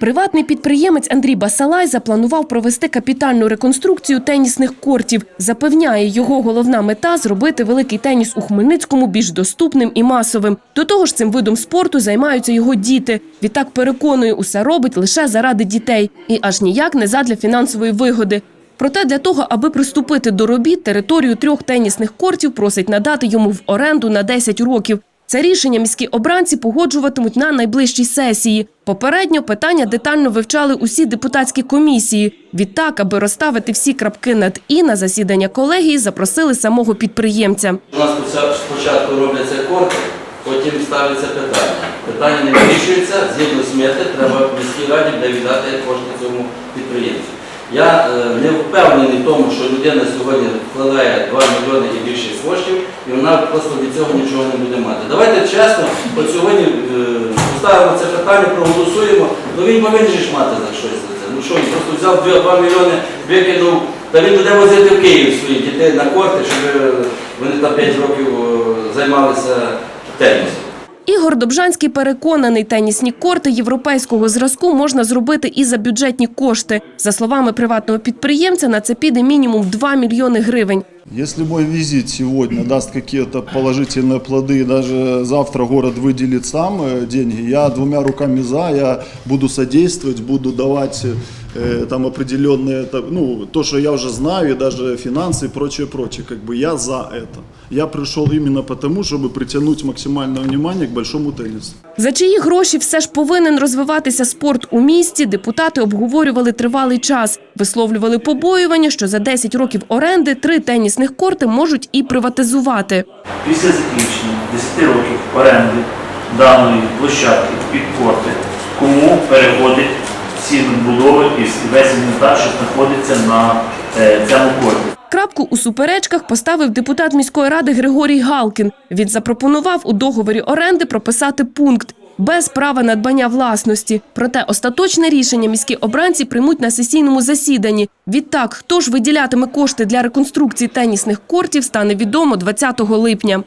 Приватний підприємець Андрій Басалай запланував провести капітальну реконструкцію тенісних кортів. Запевняє, його головна мета зробити великий теніс у Хмельницькому більш доступним і масовим. До того ж, цим видом спорту займаються його діти. Відтак переконує, усе робить лише заради дітей і аж ніяк не задля фінансової вигоди. Проте для того, аби приступити до робіт, територію трьох тенісних кортів просить надати йому в оренду на 10 років. Це рішення міські обранці погоджуватимуть на найближчій сесії. Попередньо питання детально вивчали усі депутатські комісії. Відтак, аби розставити всі крапки над і на засідання колегії, запросили самого підприємця. У нас спочатку- робляться корти, потім ставиться питання. Питання не вирішується, згідно смети, треба міській раді віддати кошти цьому підприємцю. Я е, не впевнений в тому, що людина сьогодні вкладає 2 мільйони і більше коштів, і вона просто від цього нічого не буде мати. Давайте чесно, от сьогодні е, поставимо це питання, проголосуємо, ну він повинен ж мати за щось за це. Ну що, він просто взяв 2 мільйони, викинув, та він буде возити в Київ своїх дітей на корти, щоб е, вони там 5 років займалися тенісом. Ігор Добжанський переконаний, тенісні корти європейського зразку можна зробити і за бюджетні кошти. За словами приватного підприємця, на це піде мінімум 2 мільйони гривень. Если мой визит сегодня даст какие-то положительные плоды, и даже завтра город выделит сам э, деньги, я двумя руками за, я буду содействовать, буду давать э, там определенные, это, ну, то, что я уже знаю, и даже финансы и прочее, прочее, как бы я за это. Я пришел именно потому, чтобы притянуть максимальное внимание к большому теннису. За чиї гроші все ж повинен розвиватися спорт у місті, депутати обговорювали тривалий час. Висловлювали побоювання, що за 10 років оренди три тенісних корти можуть і приватизувати. Після закінчення 10 років оренди даної площадки під корти, кому переходить всі надбудови і весь інвентар, що знаходиться на е, цьому корті. Крапку у суперечках поставив депутат міської ради Григорій Галкін. Він запропонував у договорі оренди прописати пункт без права надбання власності. Проте остаточне рішення міські обранці приймуть на сесійному засіданні. Відтак, хто ж виділятиме кошти для реконструкції тенісних кортів, стане відомо 20 липня.